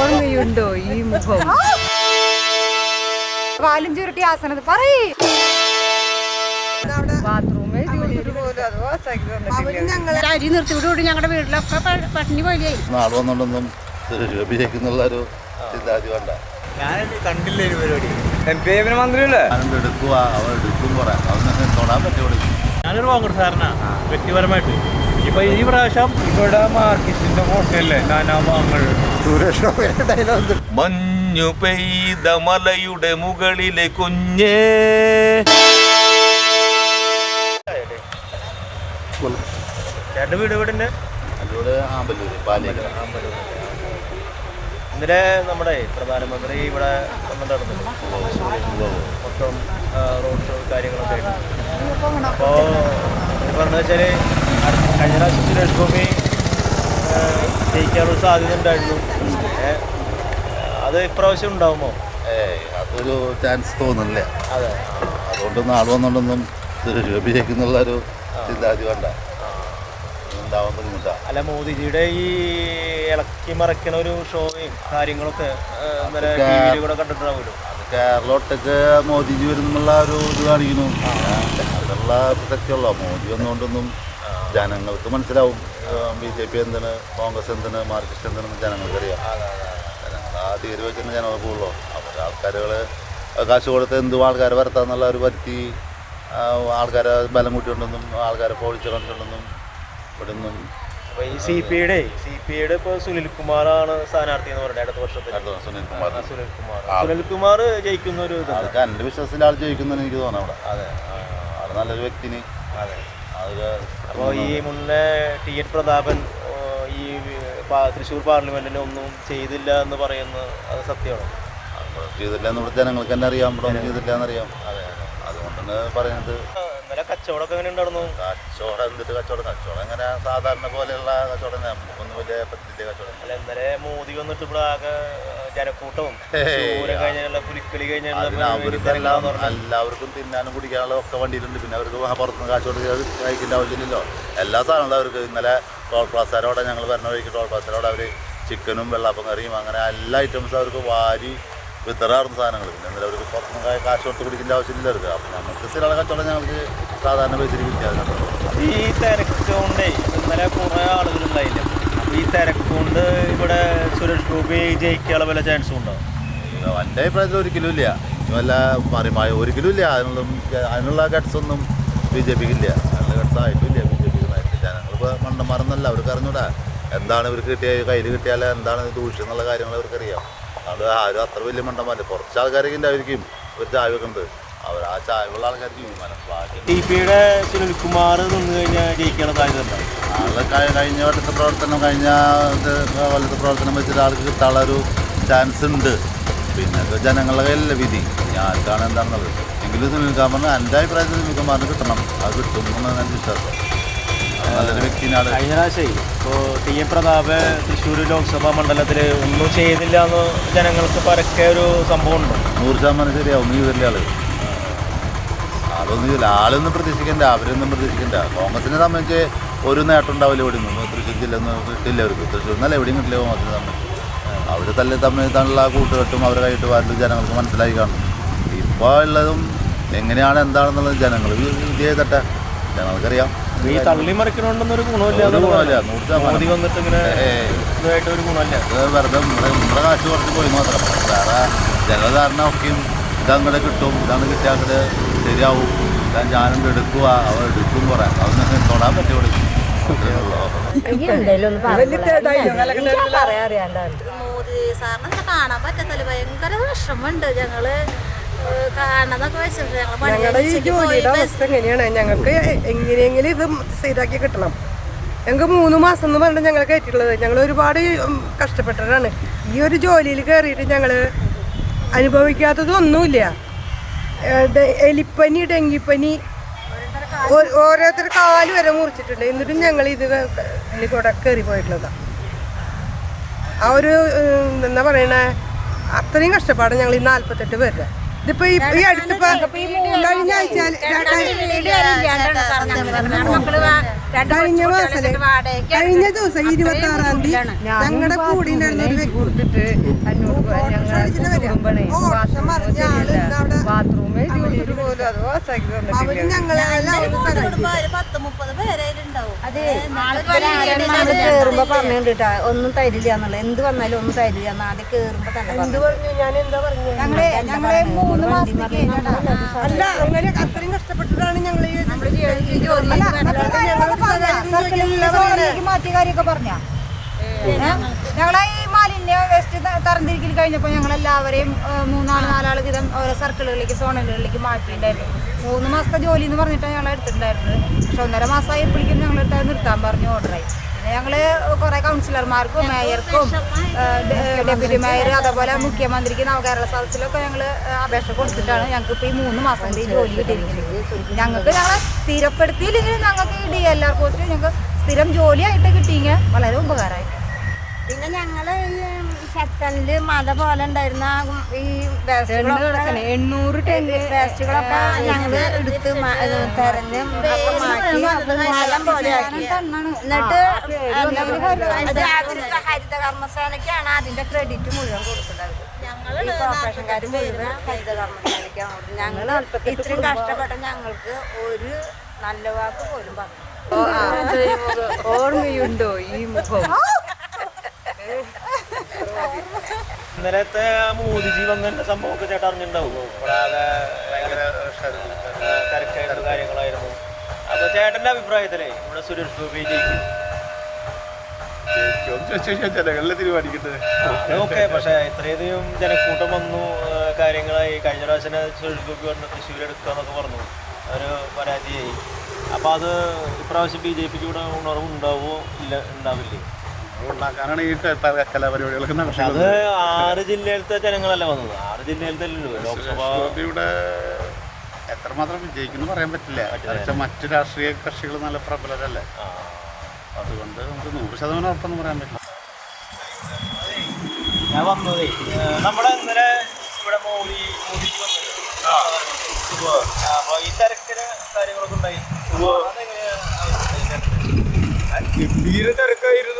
ഓർമ്മയുണ്ടോ ഈ മുഖം? വാലും ചുരുട്ടി ആസനത് പറയേ. ബാത്റൂമേ അരി നിർത്തിയോടുകൂടി ഞങ്ങളുടെ വീട്ടിലൊക്കെ പട്ടിണി പോലെയായി. നാളെ വന്നുകൊണ്ടൊന്നും രൂപീകരിക്കുന്നുള്ള ഒരു ചിന്താഗതി വേണ്ട. ഞാൻ കണ്ടില്ല ഒരു പരിപാടി. എം പി എഫിന് മന്ത്രിയല്ലേ? ഞാനും എടുക്കുക അവൻ എടുക്കും കുറെ അതൊന്നും തൊടാൻ പറ്റുള്ളൂ ഞാനൊരു കോൺഗ്രസ്സുകാരനാണ് വ്യക്തിപരമായിട്ട്. ഇപ്പൊ ഈ പ്രാവശ്യം ഇവിടെ മാർക്കറ്റിന്റെ നാനാ നാനാഭാഗങ്ങൾ മഞ്ഞു പെയ്ത മലയുടെ മുകളിലെ കുഞ്ഞേ. ചേട്ടന്റെ വീട് എവിടെ ഇന്നലെ നമ്മുടെ പ്രധാനമന്ത്രി ഇവിടെ മൊത്തം റോഡ് ഷോ കാര്യങ്ങളൊക്കെ ആയിട്ട്. അപ്പോൾ പറഞ്ഞ വെച്ചാൽ കഴിഞ്ഞ പ്രാവശ്യം സുരേഷ് ഗോപി ജയിക്കാനുള്ള സാധ്യത ഉണ്ടായിരുന്നു. അത് ഇപ്രാവശ്യം ഉണ്ടാവുമോ? അതൊരു ചാൻസ് തോന്നുന്നില്ല. അതെ. അതുകൊണ്ട് നാളെ വന്നുകൊണ്ടൊന്നും വിജയിക്കുന്നുള്ള ഒരു ചിന്താഗതി വേണ്ട. അല്ല മോദിജിയുടെ ഈ ഇളക്കി മറക്കണ ഒരു ഷോയും കാര്യങ്ങളൊക്കെ ആ, ഇന്നലെ ടി അതൊക്കെ- വിയിൽ കൂടെ കണ്ടിട്ടുണ്ടാവുമല്ലോ. കേരളോട്ടൊക്കെ മോദിജി വരുന്നുള്ള ഒരു ഇത് കാണിക്കുന്നു. അതുള്ള പ്രസക്തിയുള്ള മോദി വന്നുകൊണ്ടൊന്നും ജനങ്ങൾക്ക് മനസ്സിലാവും. ബി ജെ പി എന്തിന് കോൺഗ്രസ് എന്തിന് മാർക്സിസ്റ്റ് എന്തിനെന്ന് ജനങ്ങൾക്കറിയാം. ജനങ്ങൾ ആ തീരെ വെച്ചിട്ട് ജനങ്ങൾ പോകുള്ളൂ അവർ ആൾക്കാരുകൾ കാശ് കൊടുത്ത് എന്തും ആൾക്കാരെ വരുത്താന്നുള്ള ഒരു വരുത്തി ആൾക്കാരെ ബലം കൂട്ടിയിട്ടുണ്ടെന്നും ആൾക്കാരെ പോളിച്ചു കണ്ടിട്ടുണ്ടെന്നും ഇവിടെ ഒന്നും അപ്പൊ ഈ സി പി ഐയുടെ സി പി ഐയുടെ ഇപ്പൊ സുനിൽ കുമാറാണ് സ്ഥാനാർത്ഥി എന്ന് പറഞ്ഞത് അടുത്ത വർഷത്തിൽ. സുനിൽ കുമാർ സുനിൽ കുമാർ. സുനിൽ കുമാർ ജയിക്കുന്ന ഒരു ഇതാണ് ആൾക്ക് എന്റെ വിശ്വാസത്തിൽ ആൾ ജയിക്കുന്നതെന്ന് എനിക്ക് തോന്നാം അവിടെ. അതെ. ആൾ നല്ലൊരു വ്യക്തിന്. അതെ. അതൊക്കെ അപ്പോൾ ഈ മുന്നേ ടി എൻ പ്രതാപൻ ഈ തൃശ്ശൂർ പാർലമെന്റിന് ഒന്നും ചെയ്തില്ല എന്ന് പറയുന്നത് അത് സത്യമാണോ? ചെയ്തില്ല എന്ന് ഇവിടെ ജനങ്ങൾക്ക് തന്നെ അറിയാം. ഇവിടെ ഒന്നും ചെയ്തില്ല എന്നറിയാം. അതെ അതുകൊണ്ടാണ് പറയുന്നത് ഇന്നലെ കച്ചവടമൊക്കെ എങ്ങനെ ഉണ്ടായിരുന്നു? കച്ചവടം എന്തിട്ട് കച്ചവടം? കച്ചവടം അങ്ങനെ സാധാരണ പോലെയുള്ള കച്ചവടം. നമുക്കൊന്നും വലിയ പറ്റില്ല കച്ചവടം അല്ല ഇന്നലെ മോദി വന്നിട്ട് ഇവിടെ ആകെ ജനക്കൂട്ടവും കഴിഞ്ഞാലുള്ള പുലിക്കളി കഴിഞ്ഞാലുള്ള എല്ലാവർക്കും തിന്നാനും കുടിക്കാനുള്ള ഒക്കെ വണ്ടിയിലുണ്ട് പിന്നെ അവർക്ക് പുറത്തുനിന്ന് കാശ് കഴിക്കേണ്ട ആവശ്യമില്ലല്ലോ. എല്ലാ സാധനങ്ങളും അവർക്ക് ഇന്നലെ ടോൾ പ്ലാസാരോടെ ഞങ്ങൾ വരണ വഴിക്ക് ടോൾ പ്ലാസാരോടെ അവർ ചിക്കനും വെള്ളപ്പം കറിയും അങ്ങനെ എല്ലാ ഐറ്റംസും അവർക്ക് വാരി വിതറാറുന്ന സാധനങ്ങൾ പിന്നെ എന്തായാലും അവർക്ക് പുറത്തുനിന്ന് കാശ് കൊടുത്ത് കുടിക്കേണ്ട ആവശ്യമില്ല അവർക്ക്. അപ്പം നമുക്ക് സ്ഥിരമുള്ള കച്ചവടം ഞങ്ങൾക്ക് സാധാരണ ബേസിൽ വിൽക്കാതെ ഈ തിരക്ക് കൊണ്ടേ ഇന്നലെ കുറേ ആളുകളുണ്ടായില്ല അപ്പോൾ ഈ തിരക്ക് കൊണ്ട് ഇവിടെ സുരേഷ് ഗോപി ജയിക്കാനുള്ള വല്ല ചാൻസും ഉണ്ടോ? എന്റെ അഭിപ്രായത്തിൽ ഒരിക്കലും ഇല്ല. വല്ല മറിമായ ഒരിക്കലും ഇല്ല. അതിനുള്ള അതിനുള്ള ഘട്ടസൊന്നും ബി ജെ പിക്ക് ഇല്ല. അതിനുള്ള ഗട്ട്സ് ഇല്ല. ബി ജെ പിക്ക് ജനങ്ങളിപ്പോൾ മണ്ടന്മാരെന്നല്ല. അവർക്ക് അറിഞ്ഞൂടാ. എന്താണ് ഇവർക്ക് കിട്ടിയ കയ്യിൽ കിട്ടിയാൽ എന്താണ് ദൂഷ്യം എന്നുള്ള കാര്യങ്ങൾ അവർക്കറിയാം. അതുകൊണ്ട് ആരും അത്ര വലിയ മണ്ടന്മാരില്ല. കുറച്ച് ആൾക്കാരൊക്കെ ഉണ്ടായിരിക്കും. ഒരു ചായ വെക്കുന്നത് അവർ ആ ചായവുള്ള ആൾക്കാർക്ക് ടി പിയുടെ സുനിൽ നിന്ന് കഴിഞ്ഞാൽ ജയിക്കാനുള്ള സാധ്യത ഉണ്ടോ ആളെ കഴിഞ്ഞ വട്ടത്തെ പ്രവർത്തനം കഴിഞ്ഞ വല്ലത്തെ പ്രവർത്തനം വെച്ചിട്ട് ആൾക്ക് കിട്ടാനുള്ള ഒരു ചാൻസ് ഉണ്ട്. പിന്നെ അത് ജനങ്ങളുടെ കയ്യിലല്ല വിധി. ഞാൻ ആർക്കാണ് എന്താണെന്നുള്ളത് എങ്കിലും സുനിൽ കുമാറിന് എന്റെ അഭിപ്രായത്തിൽ സുനിൽ കുമാറിന് കിട്ടണം. അത് കിട്ടും എന്നാണ് എന്റെ വിശ്വാസം നല്ലൊരു വ്യക്തിനാണ്. കഴിഞ്ഞ പ്രാവശ്യം ഇപ്പോൾ ടി എ പ്രതാപ് തൃശ്ശൂർ ലോക്സഭാ മണ്ഡലത്തിൽ ഒന്നും ചെയ്തില്ല എന്ന് ജനങ്ങൾക്ക് പരക്കെ ഒരു സംഭവം ഉണ്ട് നൂറ് ശതമാനം ശരിയാവും. നീ വരില്ല ആൾ. ആളൊന്നും ചെയ്യില്ല ആളൊന്നും പ്രതീക്ഷിക്കണ്ട. അവരൊന്നും പ്രതീക്ഷിക്കണ്ട. കോൺഗ്രസിനെ സംബന്ധിച്ച് ഒരു നേട്ടം ഉണ്ടാവില്ല ഇവിടെ നിന്നും തൃശ്ശൂർ ജില്ല ഒന്നും കിട്ടില്ല അവർക്ക് തൃശ്ശൂർ എന്നല്ല എവിടെയും കിട്ടില്ല കോൺഗ്രസിനെ സംബന്ധിച്ച്. അവർ തല്ലിൽ തമ്മിൽ തമ്മിലുള്ള കൂട്ടുകെട്ടും അവരെ കൈയിട്ട് വാരലും ജനങ്ങൾക്ക് മനസ്സിലായി കാണും. ഇപ്പോൾ ഉള്ളതും എങ്ങനെയാണ് എന്താണെന്നുള്ളത് ജനങ്ങൾ ഇത് ചെയ്തട്ടെ. ജനങ്ങൾക്കറിയാം ഈ തള്ളി മറിക്കണോണ്ടൊന്നും ഒരു ഗുണമില്ല ഒരു ഗുണമില്ല. നൂറ്. മോദി വന്നിട്ട് ഇങ്ങനെ ഇതായിട്ട് ഒരു ഗുണമില്ല. ഇത് വെറുതെ നമ്മുടെ നമ്മുടെ കാശ് കുറച്ച് പോയി മാത്രം. വേറെ ജനധാരണ ഒക്കെയും ഇതങ്ങടെ കിട്ടും ഇതാണ് കിട്ടിയാൽ അങ്ങോട്ട് ശരിയാവും. ഇതാ ഞാനും എടുക്കുക അവർ എടുക്കും പറയാം അതൊന്നും തൊടാൻ പറ്റുള്ളൂ. പറയാറിയാണ്ടാണ് മോദി സാറിനെ കാണാൻ പറ്റത്തില്ല ഭയങ്കര വിഷമമുണ്ട്. ഞങ്ങൾ ഞങ്ങളുടെ ഈ ജോലിയുടെ അവസ്ഥ എങ്ങനെയാണ്? ഞങ്ങൾക്ക് എങ്ങനെയെങ്കിലും ഇത് സൈഡാക്കി കിട്ടണം. ഞങ്ങൾക്ക് മൂന്ന് മാസം എന്ന് പറഞ്ഞിട്ട് ഞങ്ങൾ കയറ്റിയിട്ടുള്ളത്. ഞങ്ങൾ ഒരുപാട് കഷ്ടപ്പെട്ടവരാണ്. ഈ ഒരു ജോലിയിൽ കയറിയിട്ട് ഞങ്ങൾ അനുഭവിക്കാത്തതൊന്നുമില്ല എലിപ്പനി ഡെങ്കിപ്പനി ഓരോരുത്തർ കാൽ വരെ മുറിച്ചിട്ടുണ്ട്. എന്നിട്ടും ഞങ്ങൾ ഇത് കൂടെ കയറി പോയിട്ടുള്ളതാണ് ആ ഒരു എന്താ പറയണേ? അത്രയും കഷ്ടപ്പാട് ഞങ്ങൾ ഈ നാൽപ്പത്തെട്ട് പേരുടെ. ഇതിപ്പോ ഈ അടുത്തിപ്പോ കഴിഞ്ഞ ആഴ്ച കഴിഞ്ഞ മാസം കഴിഞ്ഞ ദിവസം ഇരുപത്തി ആറാം തീയതി ഞങ്ങളുടെ കൂടി അവർ ഞങ്ങളെ ഒന്ന് കേറുമ്പോ തരില്ല എന്നുള്ളത്. എന്ത് വന്നാലും ഒന്നും തരില്ല എന്ന് ആദ്യം കേറുമ്പോ തന്നെ ഞങ്ങൾ ഞങ്ങൾ മൂന്ന് മാസം അല്ല അങ്ങനെ അത്രയും കഷ്ടപ്പെട്ടിട്ടാണ് ഞങ്ങൾ ഈ അല്ല അതൊക്കെ ഞങ്ങൾ പറഞ്ഞ. ഈ മാലിന്യ വേസ്റ്റ് തരംതിരിക്കൽ കഴിഞ്ഞപ്പോൾ ഞങ്ങൾ എല്ലാവരെയും മൂന്നാൽ നാലാൾ വീതം ഓരോ സർക്കിളുകളിലേക്ക് സോണലുകളിലേക്ക് മാറ്റിയിട്ടുണ്ടായിരുന്നു. മൂന്ന് മാസത്തെ ജോലി എന്ന് പറഞ്ഞിട്ടാണ് ഞങ്ങൾ എടുത്തിട്ടുണ്ടായിരുന്നത്. പക്ഷെ ഒന്നര എടുത്ത് അത് നിർത്താൻ പറഞ്ഞു ഓർഡറായി പിന്നെ ഞങ്ങൾ കുറേ കൗൺസിലർമാർക്കും മേയർക്കും ഡെപ്യൂട്ടി മേയർ അതേപോലെ മുഖ്യമന്ത്രിക്ക് നവകേരള സദസ്സിലൊക്കെ ഞങ്ങൾ അപേക്ഷ കൊടുത്തിട്ടാണ് ഞങ്ങൾക്ക് ഇപ്പോൾ ഈ മൂന്ന് മാസം ഈ ജോലി കിട്ടിയിരിക്കുന്നത്. ഞങ്ങൾക്ക് ഞങ്ങളെ സ്ഥിരപ്പെടുത്തിയില്ലെങ്കിൽ ഞങ്ങൾക്ക് ഈ ഡി എൽ ആർ പോസ്റ്റ് ഞങ്ങൾക്ക് സ്ഥിരം ജോലിയായിട്ട് കിട്ടിയെങ്കിൽ വളരെ ഉപകാരമായി. പിന്നെ ഞങ്ങൾ ഈ മത മല പോലെ ഉണ്ടായിരുന്ന ആ ഈ വേസ്റ്റുകളൊക്കെ എണ്ണൂറ് വേസ്റ്റുകളൊക്കെ ഞങ്ങൾ എടുത്ത് തെരഞ്ഞ് മാറ്റി മലം പോലെ ആക്കി. എന്നിട്ട് അതിന്റെ ക്രെഡിറ്റ് മുഴുവൻ കൊടുക്കുന്നത്. ഈ കോർപ്പറേഷൻകാർ മുഴുവൻ ഹരിത കർമ്മസേനയ്ക്കാണ് കൊടുത്തത് ഞങ്ങൾ ഇത്രയും കഷ്ടപ്പെട്ട ഞങ്ങൾക്ക് ഒരു നല്ല വാക്ക് പോലും പറഞ്ഞു. ഓർമ്മയുണ്ടോ ഈ മുഖം? ഇന്നലത്തെ മോദിജി വന്നതിന്റെ സംഭവമൊക്കെ ചേട്ടാ അറിഞ്ഞിട്ടുണ്ടാവും. തിരക്കായിട്ടുള്ള കാര്യങ്ങളായിരുന്നു. അപ്പൊ ചേട്ടന്റെ അഭിപ്രായത്തിലേ നമ്മുടെ സുരേഷ് ഗോപി ജയിക്കും. ജനങ്ങളിലെ തീരുമാനിക്കുന്നത്. ഓക്കെ പക്ഷെ ഇത്രയധികം ജനക്കൂട്ടം വന്നു കാര്യങ്ങളായി. കഴിഞ്ഞ പ്രാവശ്യം സുരേഷ് ഗോപി പറഞ്ഞ തൃശ്ശൂർ എടുക്കാന്നൊക്കെ പറഞ്ഞു. ഒരു പരാതിയായി. അപ്പൊ അത് ഇപ്രാവശ്യം ബി ജെ പിക്ക് ഇവിടെ ഉണർവ് ഉണ്ടാവുമോ ഇല്ല ഉണ്ടാവില്ലേ? ഉണ്ടാക്കാനാണ് ഈ കലാപരിപാടികളൊക്കെ പക്ഷെ അത് ആറ് ജില്ലയിലത്തെ ജനങ്ങളല്ല വന്നത്? ആറ് ജില്ലയിലത്തെ ലോക്സഭാ ഗോപിയുടെ എത്രമാത്രം വിജയിക്കുന്നു പറയാൻ പറ്റില്ല. പക്ഷെ മറ്റു രാഷ്ട്രീയ കക്ഷികൾ നല്ല പ്രബലരല്ലേ? ആ. അതുകൊണ്ട് നമുക്ക് നൂറ് ശതമാനം ഉറപ്പെന്ന് പറയാൻ പറ്റില്ല. ഞാൻ വന്നതേ നമ്മുടെ ഇന്നലെ ഇവിടെ മോദി മോദി വന്നത്. അപ്പൊ ഈ തിരക്കിന് കാര്യങ്ങളൊക്കെ ഉണ്ടായി. അതെങ്ങനെയാ ഗംഭീര തിരക്കായിരുന്നു.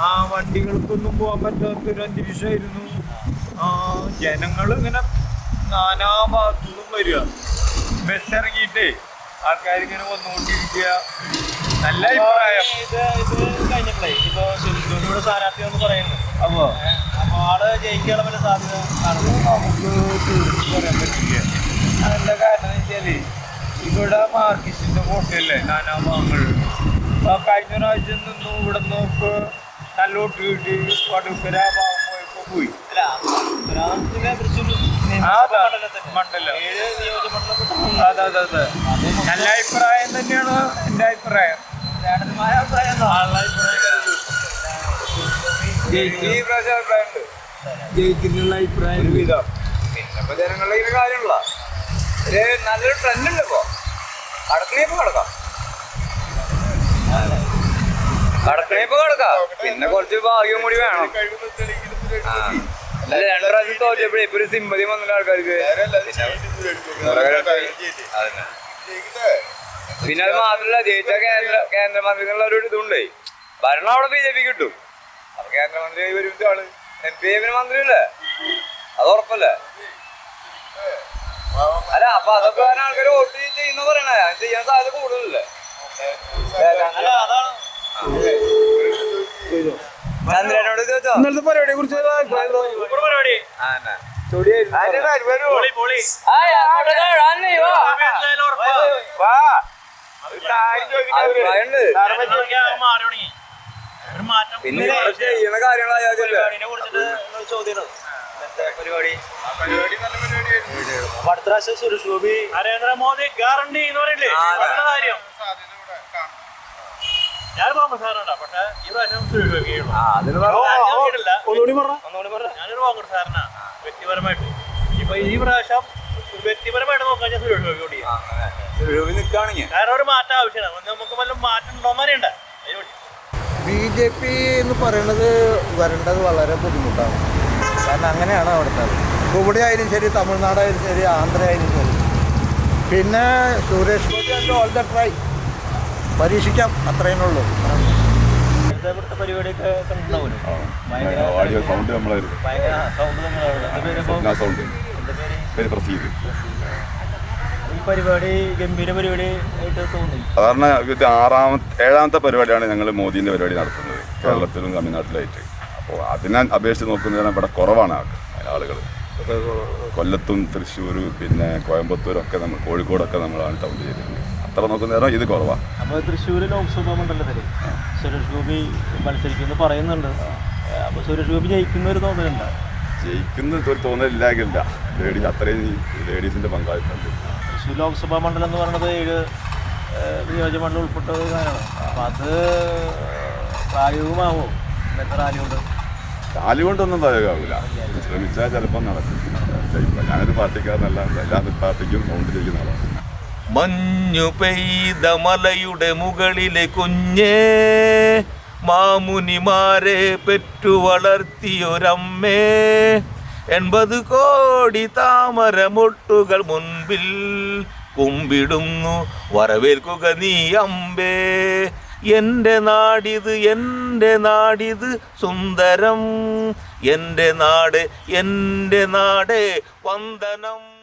ആ വണ്ടികൾക്കൊന്നും പോകാൻ പറ്റാത്തൊരു അന്തരീക്ഷമായിരുന്നു ആ ജനങ്ങൾ ഇങ്ങനെ നാനാ ഭാഗത്തുനിന്നും വരിക. ബസ് ഇറങ്ങിയിട്ടേ ആൾക്കാരിങ്ങനെ വന്നുകൊണ്ടിരിക്കുക. നല്ല അഭിപ്രായം. ഇത് ഇത് കഴിഞ്ഞപ്പോഴേ ഇപ്പൊ സ്ഥാനാർത്ഥി എന്ന് പറയുന്നു. അപ്പോ? അപ്പൊ ആൾ ജയിക്കാനുള്ള വല്ല സാധ്യത കാണുന്നു നമുക്ക് തീർച്ചയായും പറയാൻ പറ്റില്ല. അതിന്റെ കാരണം എന്ന് വെച്ചാൽ ഇവിടെ മാർക്കിസ്റ്റിന്റെ കോട്ടയല്ലേ നാനാ ഭാഗങ്ങൾ കഴിഞ്ഞ പ്രാവശ്യം നിന്നും ഇവിടെ നിന്ന് നല്ല കിട്ടി പോയി. അതാ. അതെ അതെ അഭിപ്രായം തന്നെയാണ് എന്റെ അഭിപ്രായം. അഭിപ്രായം ജയിക്കുന്നുള്ള വിധം പിന്നെ ജനങ്ങളുടെ ഒരു നല്ലൊരു ട്രെൻഡ് ഉണ്ട് ഇപ്പോ? കടക്കണേപ്പ് കിടക്കാം. കടക്കണേപ്പ് കിടക്കാം. പിന്നെ കുറച്ച് ഭാഗ്യം കൂടി വേണം. അല്ല രണ്ടു പ്രാവശ്യം തോറ്റപ്പോഴേ ഇപ്പൊ ഒരു സിമ്പതി ആൾക്കാർക്ക്. പിന്നെ അത് മാത്രല്ല ജയിച്ച കേന്ദ്ര കേന്ദ്രമന്ത്രി എന്നുള്ള ഒരു ഇതുണ്ടേ. ഭരണം അവിടെ ബി ജെ പി കിട്ടും. അപ്പൊ കേന്ദ്രമന്ത്രി വരും ആൾ എം പി എമ്മിന് മന്ത്രിയല്ലേ? അത് ഉറപ്പല്ലേ? അല്ല അപ്പൊ അതൊക്കെ ആൾക്കാർ വോട്ട് ചെയ്യുന്ന പറയണേ. ചെയ്യാൻ സാധ്യത കൂടുതലല്ലേ അല്ല അതാണ് ചന്ദ്രനോട് ചോദിച്ചോ ഇന്നലത്തെ പരിപാടിയെ കുറിച്ച് സൂപ്പർ പരിപാടി പൊളി പൊളി എന്തായാലും ഉറപ്പാ. അഭിപ്രായമുണ്ട് ജനങ്ങളൊക്കെ ആകെ മാറി തുടങ്ങി പരിപാടിയെ കുറിച്ച് പിന്നെ ചെയ്യണ ചോദ്യം പരിപാടി? അടുത്ത പ്രാവശ്യം സുരേഷ് ഗോപി നരേന്ദ്രമോദി ഗ്യാരണ്ടി എന്ന് പറയില്ലേ. കാര്യം. പക്ഷെ ഈ പ്രാവശ്യം സുരേഷ് ഗോപി ചെയ്യുള്ളൂ. ആ അതിന് ഓ, പറഞ്ഞ ഞാൻ കേട്ടില്ല. ഒന്നുകൂടി പറ. ഞാനൊരു കോൺഗ്രസ് കാരനാ വ്യക്തിപരമായിട്ട്. ഇപ്പൊ ഈ പ്രാവശ്യം വ്യക്തിപരമായിട്ട് നോക്കാൻ ഞാൻ സുരേഷ് ഗോപി ഓടിയാ രൂപ നിൽക്കുകയാണെങ്കിൽ കാരണം ഒരു മാറ്റം ആവശ്യമാണ് നമുക്ക് വല്ല മാറ്റം ഉണ്ടോന്ന് അറിയണ്ട ബി ജെ പി എന്ന് പറയുന്നത് വരേണ്ടത് വളരെ ബുദ്ധിമുട്ടാണ്. കാരണം അങ്ങനെയാണ് അവിടുത്തെ ഇവിടെ ആയാലും ശരി തമിഴ്നാടായാലും ശരി ആന്ധ്ര ആയാലും ശരി. പിന്നെ Suresh Gopi and all the try പരീക്ഷിക്കാം. അത്രയേ ഉള്ളൂ. ഇവിടുത്തെ ഇവിടുത്തെ പരിപാടിയൊക്കെ കണ്ടിട്ടുണ്ടാവുമല്ലോ? ഭയങ്കര ഓഡിയോ സൗണ്ട് നമ്മളെ ഭയങ്കര സൗണ്ട് പേര് പ്രസീദ് ഈ പരിപാടി ഗംഭീര പരിപാടി ആയിട്ട് തോന്നി. സാധാരണ ഇത് ആറാമത്തെ ഏഴാമത്തെ പരിപാടിയാണ് ഞങ്ങൾ മോദിന്റെ പരിപാടി നടത്തുന്നത് കേരളത്തിലും തമിഴ്നാട്ടിലായിട്ട്. അപ്പോൾ അതിനെ അപേക്ഷിച്ച് നോക്കുന്നതിന് ഇവിടെ കുറവാണ് ആളുകൾ. കൊല്ലത്തും തൃശ്ശൂർ പിന്നെ കോയമ്പത്തൂരൊക്കെ നമ്മൾ കോഴിക്കോടൊക്കെ നമ്മളാണ് ടൗൺ ചെയ്തിട്ടുണ്ട് അത്ര നോക്കുന്നേരം ഇത് കുറവാണ് അപ്പോൾ തൃശ്ശൂർ ലോക്സഭാ മണ്ഡലത്തിൽ സുരേഷ് ഗോപി മത്സരിക്കുന്നു പറയുന്നുണ്ട്. അപ്പോൾ സുരേഷ് ഗോപി ജയിക്കുന്ന ഒരു തോന്നലുണ്ട്? ജയിക്കുന്ന ഒരു തോന്നലില്ലാകില്ല ലേഡീസ് അത്രയും ലേഡീസിന്റെ പങ്കാളിത്തമുണ്ട്. തൃശ്ശൂർ ലോക്സഭാ മണ്ഡലം എന്ന് പറയുന്നത് ഏഴ് നിയോജകമണ്ഡലം ഉൾപ്പെട്ട കാര്യമാണ് അപ്പോൾ അത് പ്രായോഗികമാവോ. ഇന്നത്തെ റാലി കൊണ്ട്. റാലി കൊണ്ടൊന്നും തയ്യാറാവില്ല ശ്രമിച്ചാൽ ചിലപ്പോൾ നടക്കും. ഞാനൊരു പാർട്ടിക്കാരനല്ല. എല്ലാ പാർട്ടിക്കും കൗണ്ട് ചെയ്യുന്ന ആളാണ് മഞ്ഞു പെയ്ത മലയുടെ മുകളിലെ കുഞ്ഞേ മാമുനിമാരെ പെറ്റു വളർത്തിയൊരമ്മേ. എൺപത് കോടി താമരമൊട്ടുകൾ മുൻപിൽ കുമ്പിടുന്നു വരവേൽക്കുക നീ അമ്പേ. എന്റെ നാടിത് എന്റെ നാടിത് സുന്ദരം. എന്റെ നാട് എന്റെ നാട് വന്ദനം.